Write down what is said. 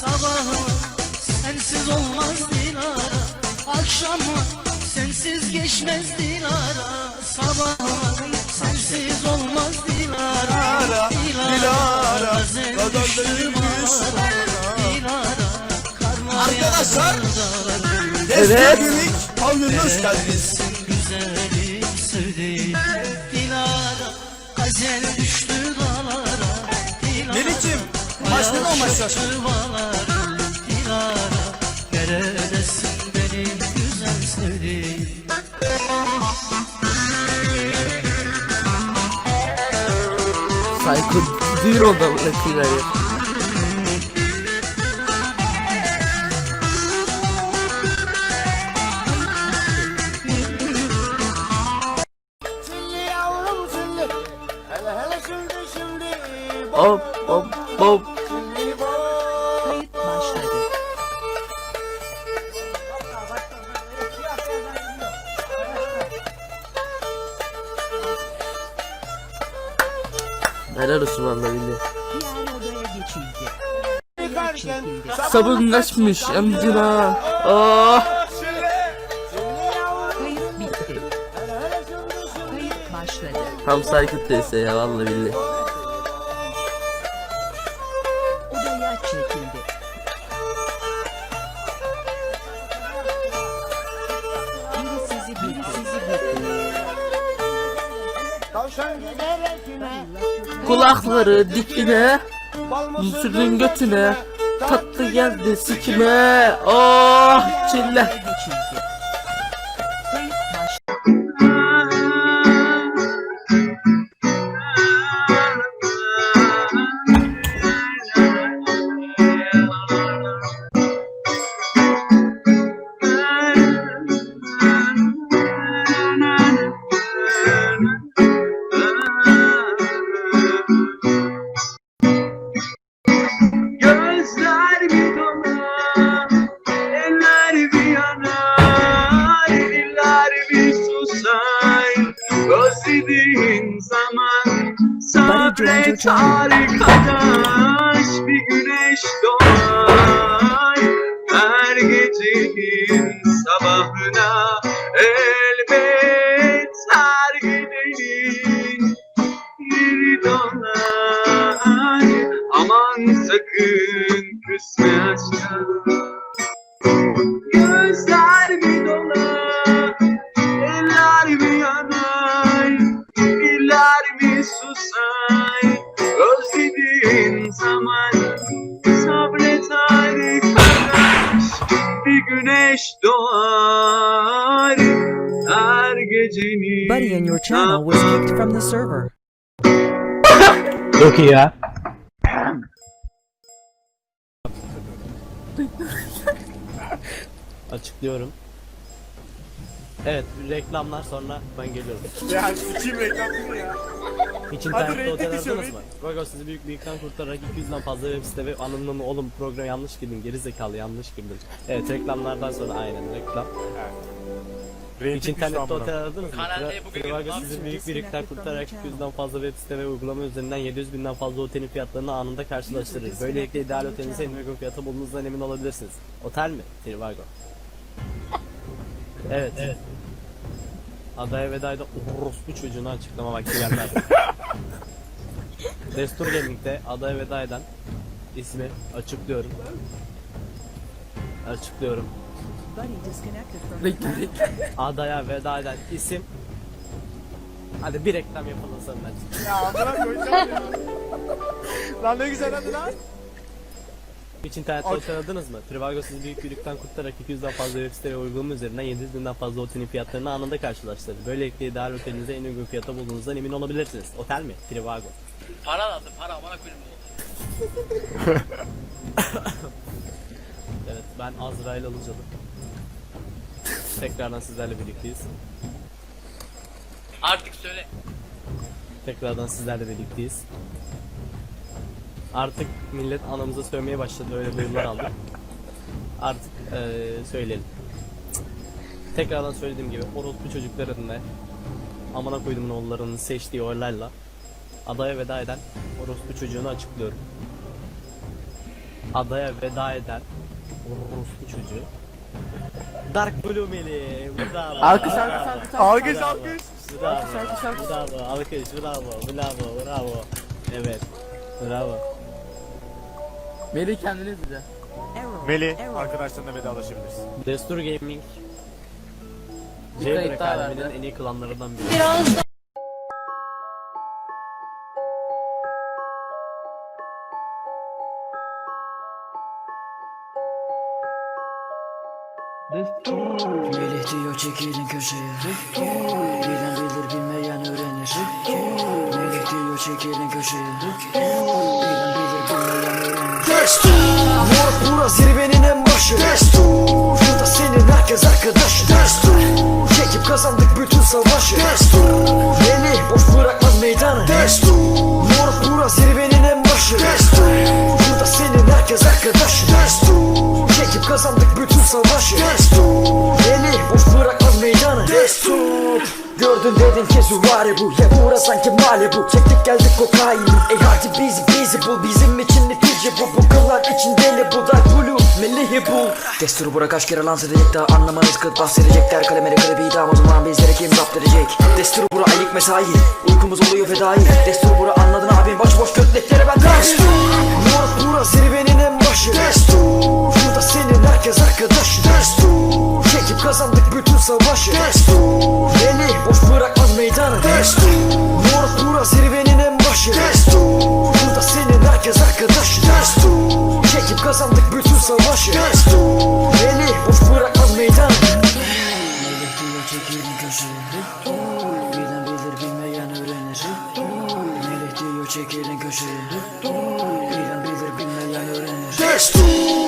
Sabahı sensiz olmaz Dilara Akşamı sensiz geçmez Dilara Sabahı sensiz olmaz Dilara Dilara, Gazel düştü bağlara Dilara Karma Arkadaşlar, Evet. Günlük pavyonuna hoş geldiniz. Güzelim sevdiğim? Dilara Gazel düştü dağlara Dilara Melih'ciğim, olmak istiyorsun? Dilara Neredesin Psycho düğün oldu amına koyayım Hop hop hop. Kayıt başladı. Helal olsun valla. Yıkarken Sabunlaşmış emcina. Oh. Tam Psycho teyze ya valla billahi. Odaya çekildi. Biri sizi biri sizi bekliyor. Tavşan yine Kulakları dikine, sürdün götüne. Tatlı geldi sikime. Oh çille. Sabret arkadaş, bir güneş doğar. Her gecenin sabahına elbet her gidenin yeri donar. Aman sakın küsme aşka Gözler güneş doğar Her gecenin Buddy in your channel was kicked from the server. Çok iyi ya. Açıklıyorum. Evet, reklamlar sonra ben geliyorum. Ya sikiyim reklamını ya. Hiç internette otel aradınız tişört. mı? Gogo sizi büyük bir yıktan kurtararak 200'den fazla web site ve anlamlı oğlum program yanlış girdin geri zekalı yanlış girdin. Evet reklamlardan sonra aynen reklam. Hiç internette otel aradınız mı? Tra- Trivago sizi büyük bir yıktan kurtararak 200'den fazla web site ve uygulama üzerinden 700 binden fazla otelin fiyatlarını anında karşılaştırır. Böylelikle ideal otelinize en uygun fiyata bulunduğunuzdan emin olabilirsiniz. Otel mi? Trivago. Evet. evet. Adaya vedayda orospu çocuğunu açıklama vakti gelmez. Destur Gaming'de adaya veda eden ismi açıklıyorum. Açıklıyorum. Adaya veda eden isim Hadi bir reklam yapalım sonra. Ya amına koyacağım ya. Lan ne güzel hadi lan. Hiç internette otel aradınız mı? Trivago sizi büyük bir yükten kurtararak 200'den fazla web site ve uygulama üzerinden 700 binden fazla otelin fiyatlarını anında karşılaştırır. Böylelikle ideal otelinize en uygun fiyata bulduğunuzdan emin olabilirsiniz. Otel mi? Trivago. Para lazım para bana koyayım Evet ben Azrail Alıcalı. Tekrardan sizlerle birlikteyiz. Artık söyle. Tekrardan sizlerle birlikteyiz. Artık millet anamıza sövmeye başladı öyle duyumlar aldık. Artık eee söyleyelim. Tekrardan söylediğim gibi orospu çocukların ve amına koyduğumun oğullarının seçtiği oylarla adaya veda eden orospu çocuğunu açıklıyorum. adaya veda eden orospu çocuğu. Dark Blue Meli. Bravo. Alkış, alkış, alkış, Alkış alkış. Bravo. Alkış, alkış, alkış. Bravo. Alkış. Bravo. Bravo. Bravo. Evet. Bravo. Melih kendini izle. Error. Meli arkadaşlarına vedalaşabilirsin. Destur Gaming. Jailbreak daha aleminin en iyi klanlarından biri. Melih diyor çekilin köşeye Bilen bilir bilmeyen öğrenir Melih diyor çekilin köşeye Bilen bilir bilmeyen öğrenir Destur. Moruk bura zirvenin en başı. Destur. Burada senin herkes arkadaşı. Destur. Çekip kazandık bütün savaşı. Destur. Beni boş bırakmaz meydanı Destur. Moruk bura zirvenin en başı. Destur. Burada senin herkes arkadaşı. Destur. Çekip kazandık bütün savaşı. Destur. Beni boş bırakmaz meydanı Destur. Gördün dedin ki süvari bu. Ya bura sanki Malibu Çektik geldik kokaini Ey hadi bizi bizi bul Bizim netice bu kıllar için deli bu Dark Blue Melihi bul. Desturu bura kaç kere lanse edecek daha anlamanız kıt bahsedecekler. Kalemeri klibi idam o zaman bizlere kim zapt edecek? Desturu bura aylık mesai. Uykumuz oluyor fedai. Desturu bura anladın abim Başboş götleklere ben Destur. Moruk bura zirvenin en başı. Destur. Burada senin herkes arkadaşı. Destur. Çekip kazandık bütün savaşı. Destur. Beni boş bırakmaz meydanı. Destur. Moruk bura zirvenin en başı. Destur herkes arkadaşı. Destur Çekip kazandık bütün savaşı. Destur Beni boş bırakmaz meydanı Melih diyor çekilin köşeye Bilen bilir bilmeyen öğrenir Melih diyor çekilin köşeye Bilen bilir bilmeyen öğrenir Destur